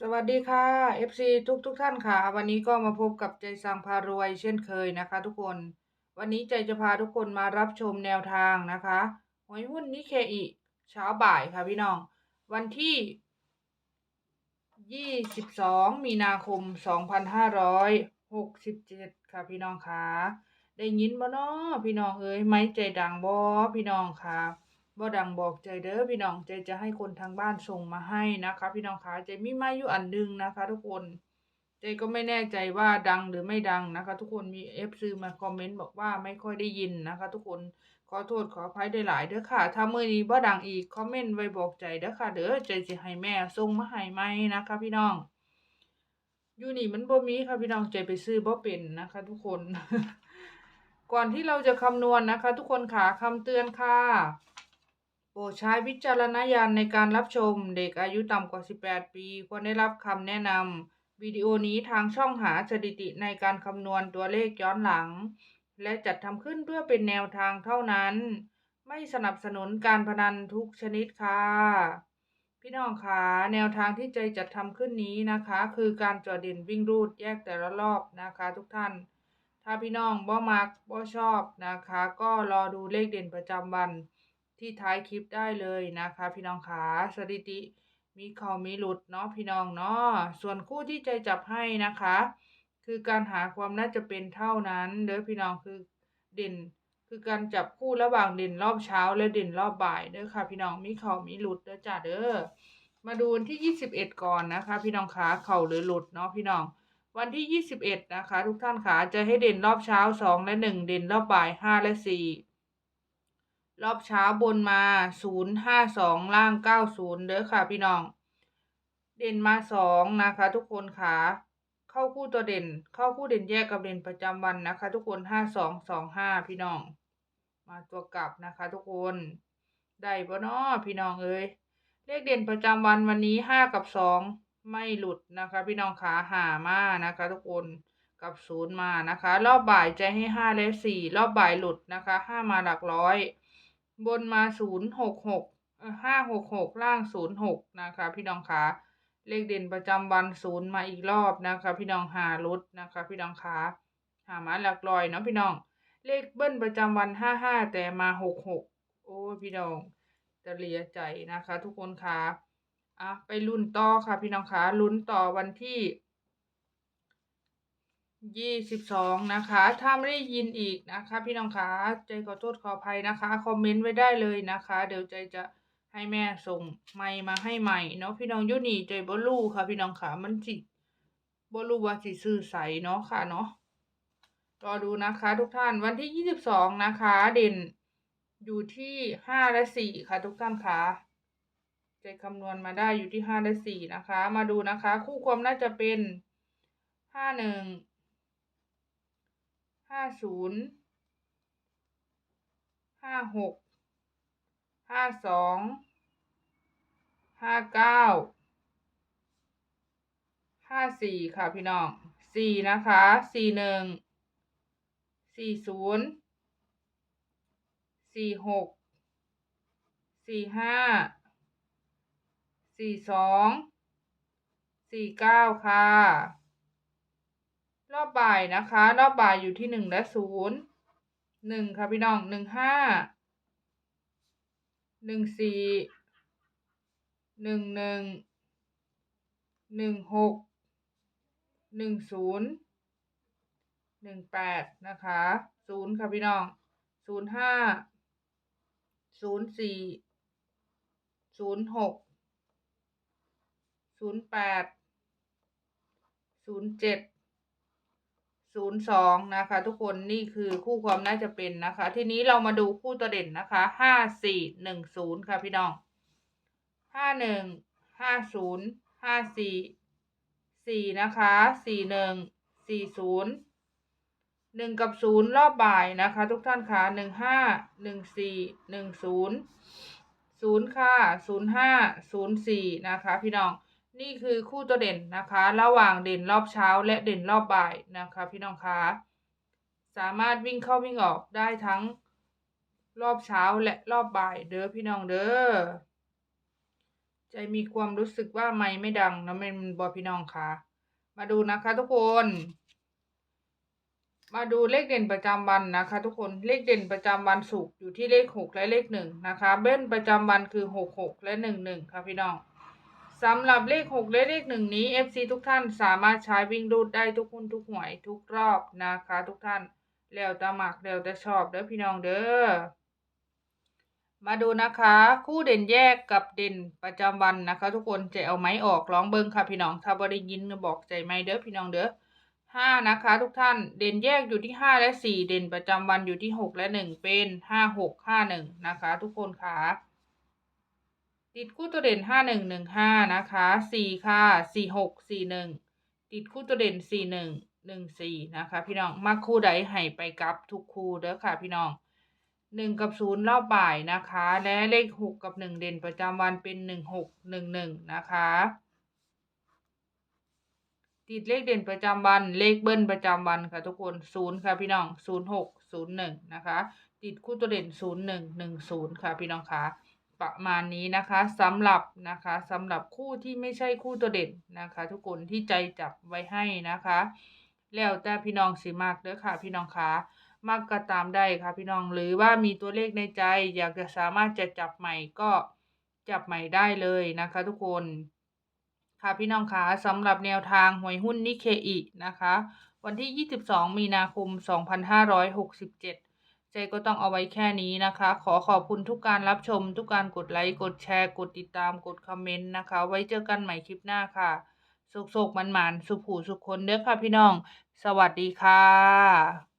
สวัสดีค่ะ FC ทุกทุกท่านค่ะ วันนี้ก็มาพบกับใจสังพารวยเช่นเคยนะคะ ทุกคน วันนี้ใจจะพาทุกคนมารับชมแนวทางนะคะหวยหุ้นนิเคอิเช้าบ่ายค่ะพี่น้อง วันที่ 22 มีนาคม 2567 ค่ะพี่น้องค่ะ ได้ยินบ่เนาะพี่น้องเอ้ยไหมใจดังบ่พี่น้องค่ะ บ่ดังบอกใจเด้อพี่น้องใจจะให้คนทางบ้านส่งมาให้นะคะ พี่น้องคะใจมีไม้อยู่อันหนึงนะคะ ทุกคนใจก็ไม่แน่ใจว่าดังหรือไม่ดังนะคะ ทุกคนมีเอฟซีมาคอมเมนต์บอกว่าไม่ค่อยได้ยินนะคะ ทุกคนขอโทษขออภัยได้หลายเด้อค่ะ ถ้ามื้อนี้บ่ดังอีกคอมเมนต์ไว้บอกใจเด้อค่ะ เด้อใจสิให้แม่ส่งมาให้ใหมนะคะ พี่น้องอยู่นี่มันบ่มีค่ะพี่น้องใจไปซื้อบ่เป็นนะคะ ทุกคน ก่อนที่เราจะคำนวณนะคะ ทุกคนค่ะคำเตือนค่ะ โปรดใช้วิจารณญาณในการรับชมเด็กอายุต่ำกว่า 18 ปี ควรได้รับคำแนะนำวิดีโอนี้ทางช่องหาสถิติในการคำนวณตัวเลขย้อนหลัง และจัดทำขึ้นเพื่อเป็นแนวทางเท่านั้น ไม่สนับสนุนการพนันทุกชนิดค่ะ พี่น้องคะแนวทางที่ใจจัดทำขึ้นนี้นะคะ คือการจอดเด่นวิ่งรูดแยกแต่ละรอบนะคะทุกท่าน ถ้าพี่น้องบ่มักบ่ชอบนะคะ ก็รอดูเลขเด่นประจำวัน ที่ท้ายคลิปได้เลยนะคะ พี่น้องขาสถิติมีเขามีหลุดเนาะพี่น้องเนาะส่วนคู่ที่ใจจับให้นะคะ คือการหาความน่าจะเป็นเท่านั้นเด้อพี่น้องคือเด่น คือการจับคู่ระหว่างเด่นรอบเช้าและเด่นรอบบ่ายเด้อค่ะ พี่น้องมีเขามีหลุดเด้อจ้าเด้อมาดูวันที่ 21 ก่อนนะคะ พี่น้องขาเข่าหรือหลุดเนาะพี่น้อง วันที่ 21 นะคะ ทุกท่านขาจะให้เด่นรอบเช้า 2 และ 1 เด่นรอบบ่าย 5 และ 4 รอบเช้าบนมา052ล่าง90เด้อค่ะพี่น้อง เด่นมา2นะคะ ทุกคนค่ะ เข้าคู่ตัวเด่น เข้าคู่เด่นแยกกับเด่นประจำวันนะคะ ทุกคน5225พี่น้อง มาตัวกลับนะคะ ทุกคนได้ปะเนาะพี่น้องเอ้ยเลขเด่นประจำวันวันนี้5กับ2ไม่หลุดนะคะ พี่น้องขาหามานะคะ ทุกคนกับศูนย์มานะคะ รอบบ่ายจะให้ห้าและสี่รอบบ่ายหลุดนะคะห้ามาหลักร้อย บนมาศูนย์หกหกห้าหกหกล่างศูนย์หกนะคะ พี่น้องขาเลขเด่นประจำวันศูนย์มาอีกรอบนะคะ พี่น้องหาลุดนะคะ พี่น้องขาหามาหลักร้อยเนาะพี่น้อง เลขเบิ้ลประจำวันห้าห้าแต่มาหกหกโอ้พี่น้องจะเลียใจนะคะ ทุกคนค่ะอะไปลุ้นต่อค่ะพี่น้องคะลุ้นต่อวันที่ ยี่สิบสองนะคะ ถ้าไม่ได้ยินอีกนะคะ พี่น้องคะใจขอโทษขออภัยนะคะ คอมเมนต์ไว้ได้เลยนะคะ เดี๋ยวใจจะให้แม่ส่งไมค์มาให้ใหม่เนาะพี่น้องยุนี่ใจบ่รู้ค่ะ พี่น้องขามันสิบ่รู้ว่าสิซื้อใสเนาะค่ะเนาะรอดูนะคะ ทุกท่านวันที่ยี่สิบสองนะคะ เด่นอยู่ที่ห้าและสี่ค่ะ ทุกท่านคะใจคำนวณมาได้อยู่ที่ห้าและสี่นะคะ มาดูนะคะ คู่ความน่าจะเป็นห้าหนึ่ง ห้าศูนย์ห้าหกห้าสองห้าเก้าห้าสี่ค่ะพี่น้องสี่นะคะสี่หนึ่งสี่ศูนย์สี่หกสี่ห้าสี่สองสี่เก้าค่ะ รอบบ่ายนะคะ รอบบ่ายอยู่ที่หนึ่งและศูนย์หนึ่งค่ะพี่น้องหนึ่งห้าหนึ่งสี่หนึ่งหนึ่งหนึ่งหกหนึ่งศูนย์หนึ่งแปดนะคะศูนย์ค่ะพี่น้องศูนย์ห้าศูนย์สี่ศูนย์หกศูนย์แปดศูนย์เจ็ด ศูนย์สองนะคะ ทุกคนนี่คือคู่ความน่าจะเป็นนะคะ ทีนี้เรามาดูคู่ตัวเด่นนะคะห้าสี่หนึ่งศูนย์ค่ะพี่น้องห้าหนึ่งห้าศูนย์ห้าสี่สี่นะคะสี่หนึ่งสี่ศูนย์หนึ่งกับศูนย์รอบบ่ายนะคะ ทุกท่านค่ะหนึ่งห้าหนึ่งสี่หนึ่งศูนย์ศูนย์ค่ะศูนย์ห้าศูนย์สี่นะคะ พี่น้อง นี่คือคู่ตัวเด่นนะคะ ระหว่างเด่นรอบเช้าและเด่นรอบบ่ายนะคะ พี่น้องคะสามารถวิ่งเข้าวิ่งออกได้ทั้งรอบเช้าและรอบบ่ายเด้อพี่น้องเด้อใจมีความรู้สึกว่าไม่ไม่ดังนะแม่นบ่พี่น้องคะมาดูนะคะทุกคน มาดูเลขเด่นประจำวันนะคะ ทุกคนเลขเด่นประจำวันศุกร์อยู่ที่เลขหกและเลขหนึ่งนะคะ เบิ้ลประจำวันคือหกหกและหนึ่งหนึ่งค่ะพี่น้อง สำหรับเลขหกและเลขหนึ่งนี้ FC ทุกท่านสามารถใช้วิ่งรูดได้ทุกหุ้นทุกหวยทุกรอบนะคะทุกท่านแล้วแต่มักแล้วแต่ชอบเด้อพี่น้องเด้อมาดูนะคะ คู่เด่นแยกกับเด่นประจำวันนะคะ ทุกคนจะเอาไม้ออกร้องเบิ้งค่ะพี่น้องถ้าบ่ได้ยินบอกใจไม่เด้อพี่น้องเด้อห้านะคะ ทุกท่านเด่นแยกอยู่ที่ห้าและสี่เด่นประจำวันอยู่ที่หกและหนึ่งเป็นห้าหกห้าหนึ่งนะคะ ทุกคนค่ะ ติดคู่ตัวเด่นห้าหนึ่งหนึ่งห้านะคะสี่ค่ะสี่หกสี่หนึ่งติดคู่ตัวเด่นสี่หนึ่งหนึ่งสี่นะคะ พี่น้องมักคู่ใดให้ไปกับทุกคู่เด้อค่ะ พี่น้องหนึ่งกับศูนย์รอบบ่ายนะคะ และเลขหกกับหนึ่งเด่นประจำวันเป็นหนึ่งหกหนึ่งหนึ่งนะคะติดเลขเด่นประจำวัน เลขเบิ้ลประจำวันค่ะทุกคนศูนย์ค่ะพี่น้องศูนย์หกศูนย์หนึ่งนะคะ ติดคู่ตัวเด่นศูนย์หนึ่งหนึ่งศูนย์ค่ะพี่น้องคะ ประมาณนี้นะคะสำหรับนะคะสำหรับคู่ที่ไม่ใช่คู่ตัวเด่นนะคะ ทุกคนที่ใจจับไว้ให้นะคะ แล้วแต่พี่น้องสิมากเด้อค่ะ พี่น้องคะมากก็ตามได้ค่ะพี่น้องหรือว่ามีตัวเลขในใจ อยากจะสามารถจะจับใหม่ก็จับใหม่ได้เลยนะคะ ทุกคนค่ะพี่น้องคะสำหรับแนวทางหวยหุ้นนิเคอินะคะ วันที่ 22 มีนาคม 2567 เจก็ต้องเอาไว้แค่นี้นะคะ ขอขอบคุณทุกการรับชม ทุกการกดไลค์ กดแชร์ กดติดตาม กดคอมเมนต์นะคะ ไว้เจอกันใหม่คลิปหน้าค่ะ สุขๆมันๆ สุขหูสุขคนเด้อค่ะพี่น้อง สวัสดีค่ะ